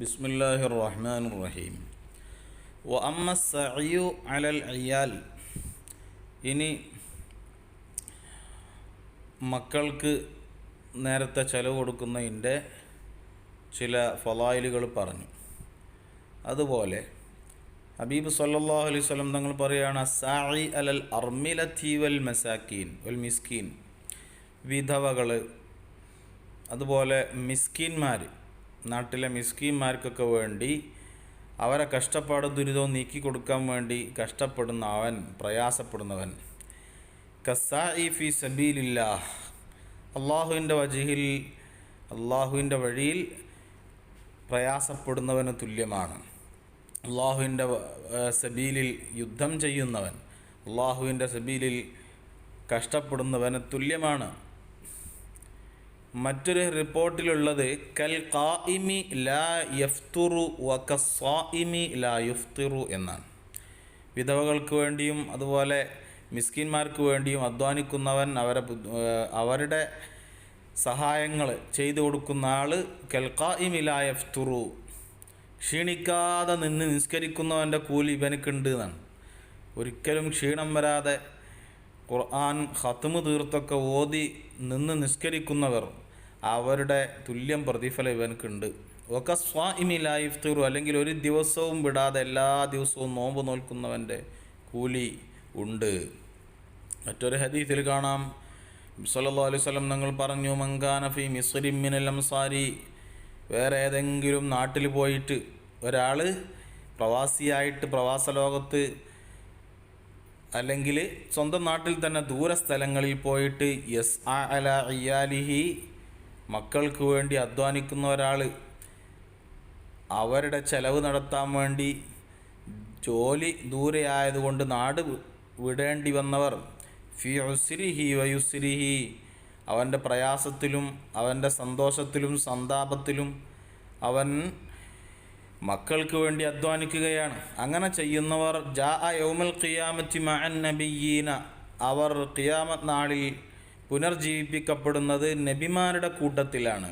ബിസ്മില്ലാഹി റഹ്മാൻ റഹീം വ അമ്മ സയു അലൽ അയാൽ ഇനി മക്കൾക്ക് നേരത്തെ ചെലവ് കൊടുക്കുന്നതിന്റെ ചില ഫലായിലുകൾ പറഞ്ഞു. അതുപോലെ ഹബീബ് സല്ലാഹു അലൈഹി സ്വലം തങ്ങൾ പറയുകയാണ് സായി അലൽ അർമില തീവൽ മസാക്കീൻ വൽ മിസ്കീൻ. വിധവകൾ അതുപോലെ മിസ്കിന്മാർ നാട്ടിലെ മിസ്കിന്മാർക്കൊക്കെ വേണ്ടി അവരെ കഷ്ടപ്പാടും ദുരിതവും നീക്കി കൊടുക്കാൻ വേണ്ടി കഷ്ടപ്പെടുന്ന അവൻ പ്രയാസപ്പെടുന്നവൻ. കസായി ഫി സബീലില്ല അള്ളാഹുവിന്റെ വജിഹിൽ അള്ളാഹുവിന്റെ വഴിയിൽ പ്രയാസപ്പെടുന്നവന് തുല്യമാണ്. അള്ളാഹുവിന്റെ സബീലിൽ യുദ്ധം ചെയ്യുന്നവൻ അള്ളാഹുവിന്റെ സബീലിൽ കഷ്ടപ്പെടുന്നവന് തുല്യമാണ്. മറ്റൊരു റിപ്പോർട്ടിലുള്ളത് കൽ ഖായിമി ലാ യഫ്തുറു വ കസ്വായിമി ലാ യുഫ്തിറു എന്നാണ്. വിധവകൾക്ക് വേണ്ടിയും അതുപോലെ മിസ്കിന്മാർക്ക് വേണ്ടിയും അധ്വാനിക്കുന്നവൻ അവരെ അവരുടെ സഹായങ്ങൾ ചെയ്തു കൊടുക്കുന്ന ആൾ കെൽക്കായിമി ലാ യഫ്തുറു ക്ഷീണിക്കാതെ നിന്ന് നിസ്കരിക്കുന്നവന്റെ കൂലി ഇവനക്കുണ്ട് എന്നാണ്. ഒരിക്കലും ക്ഷീണം വരാതെ ഖുർആൻ ഖത്മ് തീർത്തൊക്കെ ഓതി നിന്ന് നിസ്കരിക്കുന്നവർ അവരുടെ തുല്യം പ്രതിഫലം ഇവനക്കുണ്ട് ഒക്കെ സ്വാഇമി തീർ അല്ലെങ്കിൽ ഒരു ദിവസവും വിടാതെ എല്ലാ ദിവസവും നോമ്പ് നോൽക്കുന്നവന്റെ കൂലി ഉണ്ട്. മറ്റൊരു ഹദീസിൽ കാണാം. സല്ലല്ലാഹു അലൈഹി വസല്ലം നിങ്ങൾ പറഞ്ഞു മങ്കാന ഫി അംസാരി വേറെ ഏതെങ്കിലും നാട്ടിൽ പോയിട്ട് ഒരാൾ പ്രവാസിയായിട്ട് പ്രവാസ ലോകത്ത് അല്ലെങ്കിൽ സ്വന്തം നാട്ടിൽ തന്നെ ദൂരസ്ഥലങ്ങളിൽ പോയിട്ട് യസ് അല ഇയാലിഹി മക്കൾക്ക് വേണ്ടി അധ്വാനിക്കുന്ന ഒരാൾ അവരുടെ ചെലവ് നടത്താൻ വേണ്ടി ജോലി ദൂരെ ആയതുകൊണ്ട് നാട് വിടേണ്ടി വന്നവർ ഫി ഉസ്രിഹി വയുസ്രിഹി അവന്റെ പ്രയാസത്തിലും അവന്റെ സന്തോഷത്തിലും സന്താപത്തിലും അവൻ മക്കൾക്ക് വേണ്ടി അധ്വാനിക്കുകയാണ്. അങ്ങനെ ചെയ്യുന്നവർ ജാ യൗമൽ ഖിയാമത്തി മഅൻ നബിയീന അവർ ഖിയാമത്ത് നാളിൽ പുനർജീവിപ്പിക്കപ്പെടുന്നത് നബിമാരുടെ കൂട്ടത്തിലാണ്.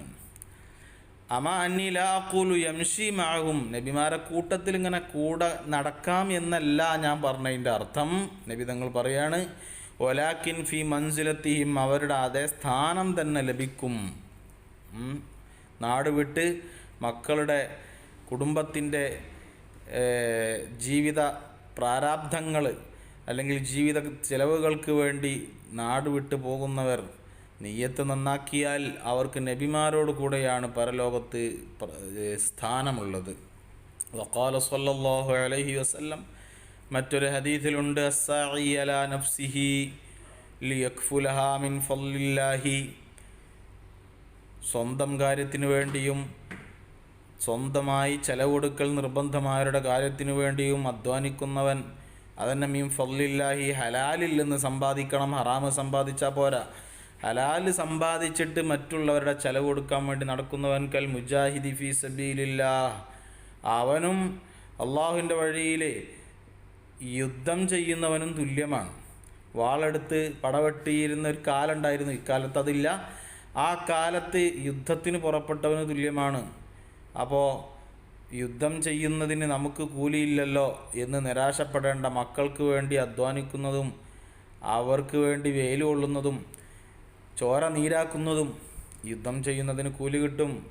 അമ അന്നി ലാഖുലു യംഷി മാഹും നബിമാരെ കൂട്ടത്തിൽ ഇങ്ങനെ കൂടെ നടക്കാം എന്നല്ല ഞാൻ പറഞ്ഞതിന്റെ അർത്ഥം. നബി തങ്ങൾ പറയാണ് ഒലാക്കിൻ ഫി മൻസിലത്തിഹിം അവരുടെ അതേ സ്ഥാനം തന്നെ ലഭിക്കും. നാട് വിട്ട് മക്കളുടെ കുടുംബത്തിന്റെ ജീവിത പ്രാരാബ്ധങ്ങൾ അല്ലെങ്കിൽ ജീവിത ചെലവുകൾക്ക് വേണ്ടി നാട് വിട്ടു പോകുന്നവർ നെയ്യത്ത് നന്നാക്കിയാൽ അവർക്ക് നബിമാരോട് കൂടെയാണ് പരലോകത്ത് സ്ഥാനമുള്ളത്. വക്കാല സല്ലല്ലാഹു അലഹി വസല്ലം മറ്റൊരു ഹദീസിലുണ്ട് അസ്സായി അലാ നഫ്സിഹി സ്വന്തം കാര്യത്തിനു വേണ്ടിയും സ്വന്തമായി ചെലവൊടുക്കൽ നിർബന്ധമായവരുടെ കാര്യത്തിനു വേണ്ടിയും അധ്വാനിക്കുന്നവൻ അതന്നെ മീൻ ഫല്ലില്ലാഹി ഹലാലിൽ നിന്ന് സമ്പാദിക്കണം ഹറാമ് സമ്പാദിച്ചാൽ പോരാ. ഹലാൽ സമ്പാദിച്ചിട്ട് മറ്റുള്ളവരുടെ ചെലവ് കൊടുക്കാൻ വേണ്ടി നടക്കുന്നവൻ കൽ മുജാഹിദി ഫി സബീലില്ലാ അവനും അള്ളാഹുവിന്റെ വഴിയിൽ യുദ്ധം ചെയ്യുന്നവനും തുല്യമാണ്. വാളെടുത്ത് പടവെട്ടിയിരുന്ന ഒരു കാലുണ്ടായിരുന്നു ഇക്കാലത്ത് അതില്ല. ആ കാലത്ത് യുദ്ധത്തിന് പുറപ്പെട്ടവന് തുല്യമാണ്. അപ്പോൾ യുദ്ധം ചെയ്യുന്നതിന് നമുക്ക് കൂലിയില്ലല്ലോ എന്ന് നിരാശപ്പെടേണ്ട മക്കൾക്ക് വേണ്ടി അധ്വാനിക്കുന്നതും അവർക്ക് വേണ്ടി വെയിൽ കൊള്ളുന്നതും ചോര നീരാക്കുന്നതും യുദ്ധം ചെയ്യുന്നതിന് കൂലി കിട്ടും.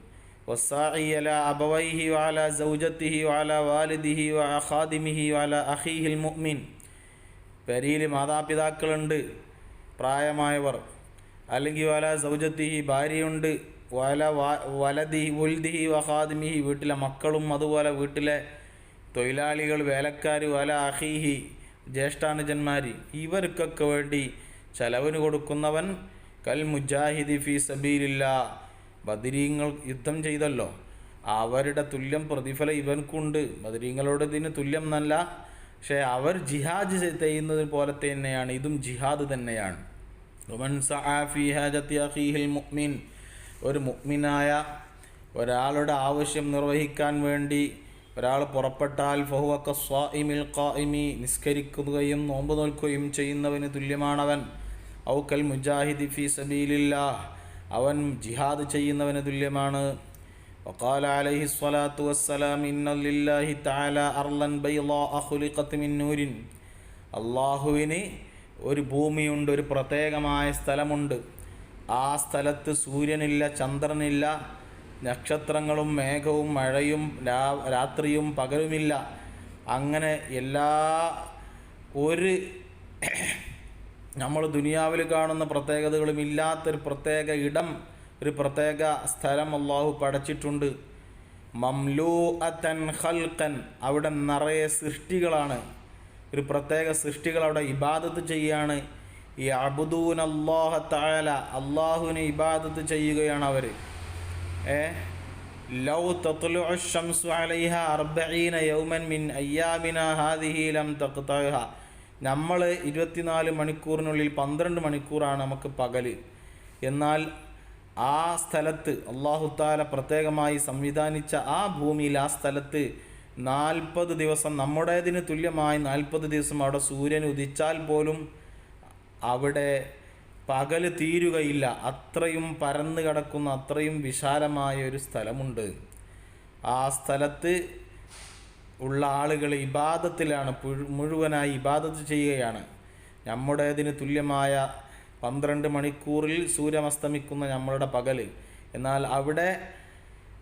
വസാഇ അല അബവൈഹി വാല സൗജത്തിഹി വാല വാലിദിഹി വാഹാദിമിഹി വാല അഖീഹിൽ മുഅ്മിൻ. പെരിയിൽ മാതാപിതാക്കളുണ്ട് പ്രായമായവർ. അല്ലെങ്കിൽ വാല സൗജത്തിഹി ഭാര്യയുണ്ട് വാല വലതി ഉൽദി ഉൽദിഹി വഹാദിമിഹി വീട്ടിലെ മക്കളും അതുപോലെ വീട്ടിലെ തൊഴിലാളികൾ വേലക്കാർ വല അഹീഹി ജ്യേഷ്ഠാനുജന്മാർ ഇവർക്കൊക്കെ വേണ്ടി ചെലവിന് കൊടുക്കുന്നവൻ കൽ മുജാഹിദി ഫി സബീലില്ല. ബദിരീങ്ങൾ യുദ്ധം ചെയ്തല്ലോ. അവരുടെ തുല്യം പ്രതിഫലം ഇവൻക്കുണ്ട്. ബദരീങ്ങളോട് ഇതിന് തുല്യം എന്നല്ല പക്ഷേ അവർ ജിഹാദ് ചെയ്യുന്നത് പോലെ തന്നെയാണ്. ഇതും ജിഹാദ് തന്നെയാണ്. ഒരു മുഅ്മിനായ ഒരാളുടെ ആവശ്യം നിർവഹിക്കാൻ വേണ്ടി ഒരാൾ പുറപ്പെട്ടാൽ ഫഹുവക്ക സ്വാഇമിൽ ഖായിമി നിസ്കരിക്കുകയും നോമ്പ് നോൽക്കുകയും ചെയ്യുന്നവന് തുല്യമാണവൻ ഔക്കൽ മുജാഹിദി ഫി സബീലില്ലാ അവൻ ജിഹാദ് ചെയ്യുന്നവന് തുല്യമാണ് وقال عليه الصلاة والسلام إن لله تعالى أرضا بيضاء خلقت من نور അള്ളാഹുവിന് ഒരു ഭൂമിയുണ്ട് ഒരു പ്രത്യേകമായ സ്ഥലമുണ്ട് ആ സ്ഥലത്ത് സൂര്യനില്ല ചന്ദ്രനില്ല നക്ഷത്രങ്ങളും മേഘവും മഴയും രാത്രിയും പകലുമില്ല. അങ്ങനെ എല്ലാ ഒരു നമ്മൾ ദുനിയാവിൽ കാണുന്ന പ്രത്യേകതകളും ഇല്ലാത്തൊരു പ്രത്യേക ഇടം ഒരു പ്രത്യേക സ്ഥലം അള്ളാഹു പടച്ചിട്ടുണ്ട്. മംലൂ അത്തൻ ഹൽക്കൻ അവിടെ നിറയെ സൃഷ്ടികളാണ്. ഒരു പ്രത്യേക സൃഷ്ടികൾ അവിടെ ഇബാദത്ത് ചെയ്യാണ്. ഈ അബുദൂൻ അള്ളാഹ താല അള്ളാഹുവിനെ ഇബാദത്ത് ചെയ്യുകയാണ് അവർ ഏ? ലൗ തത്ലു ഷംസു യൗമൻ മിൻ ഹാദിഹി ലം തഖ്തഹ നമ്മൾ ഇരുപത്തിനാല് മണിക്കൂറിനുള്ളിൽ പന്ത്രണ്ട് മണിക്കൂറാണ് നമുക്ക് പകൽ എന്നാൽ ആ സ്ഥലത്ത് അള്ളാഹു താല പ്രത്യേകമായി സംവിധാനിച്ച ആ ഭൂമിയിൽ ആ സ്ഥലത്ത് നാൽപ്പത് ദിവസം നമ്മുടേതിന് തുല്യമായി നാൽപ്പത് ദിവസം അവിടെ സൂര്യൻ ഉദിച്ചാൽ പോലും അവിടെ പകൽ തീരുകയില്ല. അത്രയും പരന്നു കിടക്കുന്ന അത്രയും വിശാലമായ ഒരു സ്ഥലമുണ്ട്. ആ സ്ഥലത്ത് ഉള്ള ആളുകൾ ഇബാദത്തിലാണ് മുഴുവനായി ഇബാദത്ത് ചെയ്യുകയാണ്. നമ്മുടേതിന് തുല്യമായ പന്ത്രണ്ട് മണിക്കൂറിൽ സൂര്യമസ്തമിക്കുന്ന നമ്മളുടെ പകൽ എന്നാൽ അവിടെ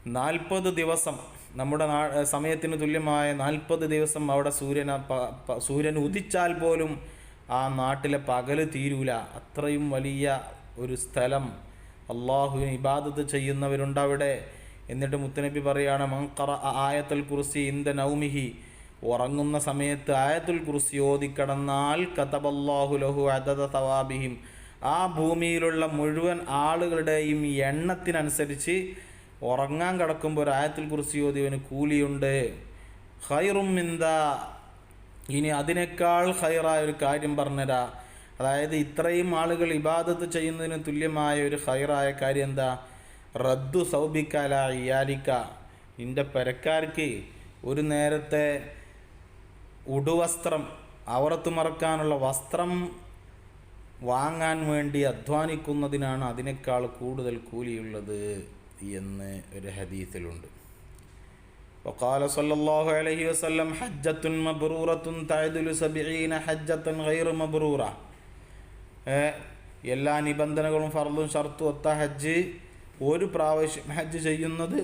നാൽപ്പത് ദിവസം നമ്മുടെ നാ സമയത്തിന് തുല്യമായ നാൽപ്പത് ദിവസം അവിടെ പ- സൂര്യൻ ഉദിച്ചാൽ പോലും ആ നാട്ടിലെ പകൽ തീരൂല. അത്രയും വലിയ ഒരു സ്ഥലം അള്ളാഹുവിന് ഇബാദത്ത് ചെയ്യുന്നവരുണ്ടവിടെ. എന്നിട്ട് മുത്തനബി പറയാണ് മങ്കറ ആയത്തുൽ കുർസി ഇന്ദ നൗമിഹി. ഉറങ്ങുന്ന സമയത്ത് ആയത്തുൽ കുർസി ഓതിക്കടന്നാൽ കതബല്ലാഹു ലഹു അദദ തവാബിഹിം. ആ ഭൂമിയിലുള്ള മുഴുവൻ ആളുകളുടെയും എണ്ണത്തിനനുസരിച്ച് ഉറങ്ങാൻ കിടക്കുമ്പോൾ ഒരു ആയത്തുൽ കുർസി ഓതിയവന് കൂലിയുണ്ട്. ഖൈറും മിന്ദ ഇനി അതിനേക്കാൾ ഹൈറായ ഒരു കാര്യം പറഞ്ഞുതരാ അതായത് ഇത്രയും ആളുകൾ ഇബാദത്ത് ചെയ്യുന്നതിന് തുല്യമായ ഒരു ഹൈറായ കാര്യം എന്താ? റദ്ദു സൗബിക്കാല ഇയാലിക്ക. നിന്റെ പെരക്കാർക്ക് ഒരു നേരത്തെ ഉടുവസ്ത്രം അവറത്ത് മറക്കാനുള്ള വസ്ത്രം വാങ്ങാൻ വേണ്ടി അധ്വാനിക്കുന്നതിനാണ് അതിനേക്കാൾ കൂടുതൽ കൂലിയുള്ളത് എന്ന് ഒരു ഹദീസിലുണ്ട്. وقال صلى الله عليه وسلم حجة مبرورة تعدل سبعين حجة غير مبرورة ഏ, എല്ലാ നിബന്ധനകളും ഫർദും ഷർത്തും ഒത്ത ഹജ്ജ് ഒരു പ്രാവശ്യം ഹജ്ജ് ചെയ്യുന്നത്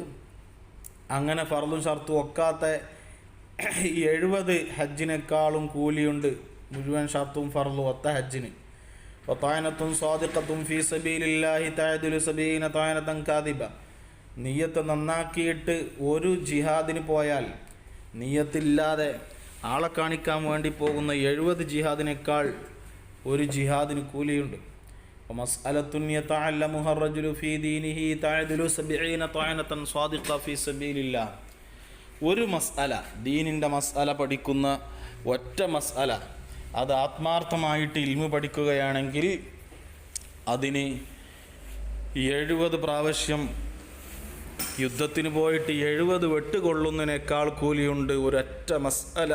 അങ്ങനെ ഫർദും ഷർത്തും ഒക്കാത്ത എഴുപത് ഹജ്ജിനേക്കാളും കൂലിയുണ്ട് മുഴുവൻ ഷർത്തും ഫർദും ഒത്ത ഹജ്ജിന് ഒത്തായനത്തും സ്വാദിഖത്തും ഫീ സബീലില്ലാഹി തഅദിലു സബീന തായനത്തൻ കാദിബ നീയത്ത് നന്നാക്കിയിട്ട് ഒരു ജിഹാദിന് പോയാൽ നീയത്തില്ലാതെ ആളെ കാണിക്കാൻ വേണ്ടി പോകുന്ന എഴുപത് ജിഹാദിനേക്കാൾ ഒരു ജിഹാദിന് കൂലിയുണ്ട്. ഒരു മസ്അല ദീനിന്റെ മസ്അല പഠിക്കുന്ന ഒറ്റ മസ്അല അത് ആത്മാർത്ഥമായിട്ട് ഇൽമു പഠിക്കുകയാണെങ്കിൽ അതിന് എഴുപത് പ്രാവശ്യം യുദ്ധത്തിന് പോയിട്ട് എഴുപത് വെട്ട് കൊള്ളുന്നതിനേക്കാൾ കൂലിയുണ്ട് ഒരൊറ്റ മസ്അല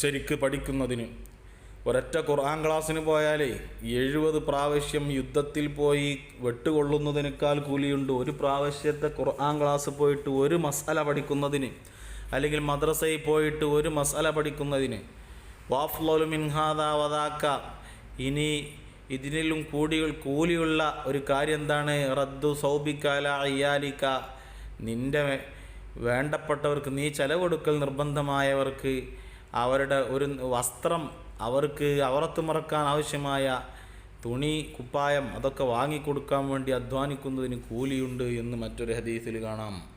ശരിക്ക് പഠിക്കുന്നതിന്. ഒരൊറ്റ ഖുർആൻ ക്ലാസ്സിന് പോയാലേ എഴുപത് പ്രാവശ്യം യുദ്ധത്തിൽ പോയി വെട്ടുകൊള്ളുന്നതിനേക്കാൾ കൂലിയുണ്ട്. ഒരു പ്രാവശ്യത്തെ ഖുർആൻ ക്ലാസ് പോയിട്ട് ഒരു മസ്അല പഠിക്കുന്നതിന് അല്ലെങ്കിൽ മദ്രസയിൽ പോയിട്ട് ഒരു മസ്അല പഠിക്കുന്നതിന്. വാഫ്ലോലു മിൻഹാദ വദാക്ക. ഇനി ഇതിനിലും കൂടി കൂലിയുള്ള ഒരു കാര്യം എന്താണ്? റദ്ദു സൗബിക്കാല അയ്യാലിക്ക നിന്റെ വേണ്ടപ്പെട്ടവർക്ക് നീ ചെലവ് കൊടുക്കൽ നിർബന്ധമായവർക്ക് അവരുടെ ഒരു വസ്ത്രം അവർക്ക് അവറത്ത് മറക്കാൻ ആവശ്യമായ തുണി കുപ്പായം അതൊക്കെ വാങ്ങിക്കൊടുക്കാൻ വേണ്ടി അധ്വാനിക്കുന്നതിന് കൂലിയുണ്ട് എന്ന് മറ്റൊരു ഹദീസിൽ കാണാം.